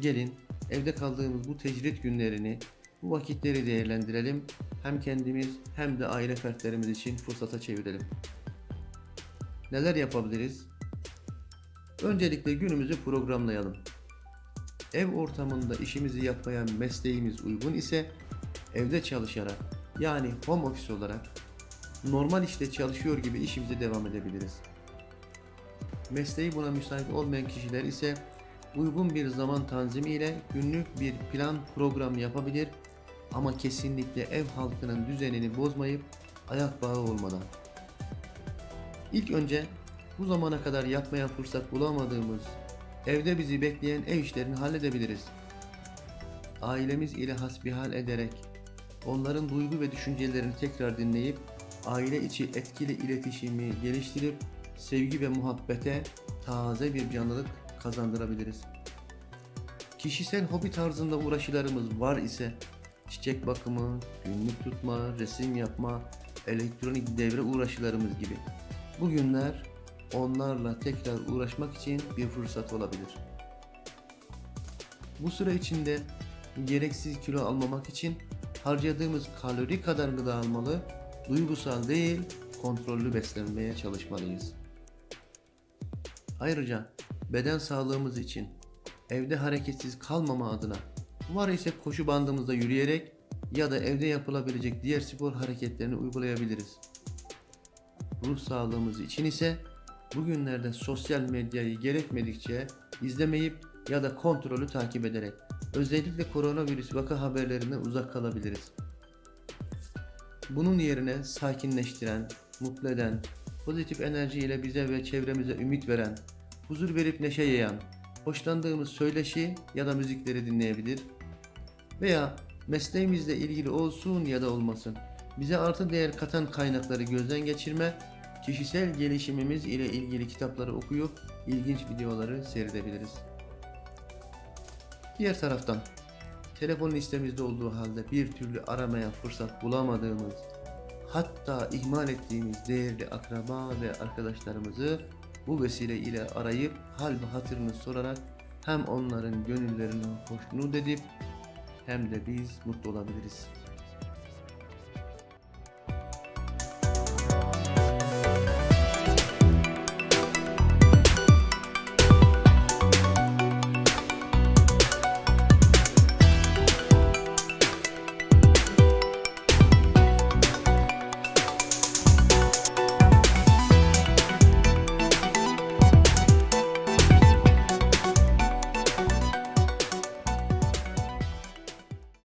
Gelin evde kaldığımız bu tecrit günlerini, bu vakitleri değerlendirelim. Hem kendimiz hem de aile fertlerimiz için fırsata çevirelim. Neler yapabiliriz? Öncelikle günümüzü programlayalım. Ev ortamında işimizi yapmaya mesleğimiz uygun ise evde çalışarak yani home office olarak normal işte çalışıyor gibi işimize devam edebiliriz. Mesleği buna müsait olmayan kişiler ise uygun bir zaman tanzimi ile günlük bir plan program yapabilir ama kesinlikle ev halkının düzenini bozmayıp ayak bağı olmadan. İlk önce bu zamana kadar yapmaya fırsat bulamadığımız evde bizi bekleyen ev işlerini halledebiliriz. Ailemiz ile hasbihal ederek onların duygu ve düşüncelerini tekrar dinleyip aile içi etkili iletişimi geliştirip sevgi ve muhabbete taze bir canlılık kazandırabiliriz. Kişisel hobi tarzında uğraşılarımız var ise çiçek bakımı, günlük tutma, resim yapma, elektronik devre uğraşılarımız gibi. Bugünler onlarla tekrar uğraşmak için bir fırsat olabilir. Bu süre içinde gereksiz kilo almamak için harcadığımız kalori kadar gıda almalı, duygusal değil, kontrollü beslenmeye çalışmalıyız. Ayrıca beden sağlığımız için evde hareketsiz kalmama adına var ise koşu bandımızda yürüyerek ya da evde yapılabilecek diğer spor hareketlerini uygulayabiliriz. Ruh sağlığımız için ise bugünlerde sosyal medyayı gerekmedikçe izlemeyip ya da kontrolü takip ederek özellikle koronavirüs vaka haberlerinden uzak kalabiliriz. Bunun yerine sakinleştiren, mutlu eden, pozitif enerji ile bize ve çevremize ümit veren, huzur verip neşe yayan, hoşlandığımız söyleşi ya da müzikleri dinleyebilir veya mesleğimizle ilgili olsun ya da olmasın bize artı değer katan kaynakları gözden geçirme, kişisel gelişimimiz ile ilgili kitapları okuyup ilginç videoları seyredebiliriz. Diğer taraftan telefon listemizde olduğu halde bir türlü aramaya fırsat bulamadığımız hatta ihmal ettiğimiz değerli akraba ve arkadaşlarımızı bu vesile ile arayıp hal ve hatırını sorarak hem onların gönüllerini hoşnut edip hem de biz mutlu olabiliriz.